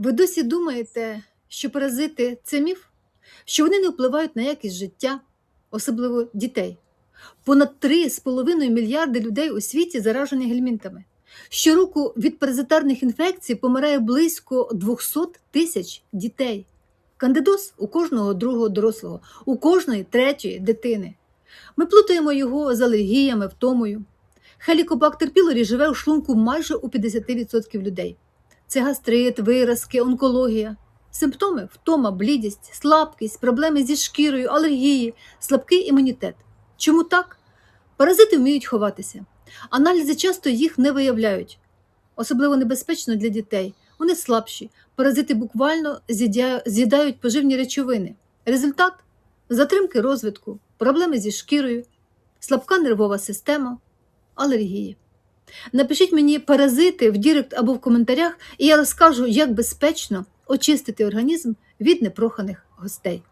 Ви досі думаєте, що паразити це міф? Що вони не впливають на якість життя, особливо дітей? Понад 3,5 мільярди людей у світі заражені гельмінтами. Щороку від паразитарних інфекцій помирає близько 200 тисяч дітей. Кандидоз у кожного другого дорослого, у кожної третьої дитини. Ми плутаємо його з алергіями, втомою. Хелікобактер пілорі живе у шлунку майже у 50% людей. Це гастрит, виразки, онкологія. Симптоми втома, блідість, слабкість, проблеми зі шкірою, алергії, слабкий імунітет. Чому так? Паразити вміють ховатися. Аналізи часто їх не виявляють. Особливо небезпечно для дітей. Вони слабші. Паразити буквально з'їдають поживні речовини. Результат затримки розвитку, проблеми зі шкірою, слабка нервова система, алергії. Напишіть мені паразити в Дірект або в коментарях, і я розкажу, як безпечно очистити організм від непроханих гостей.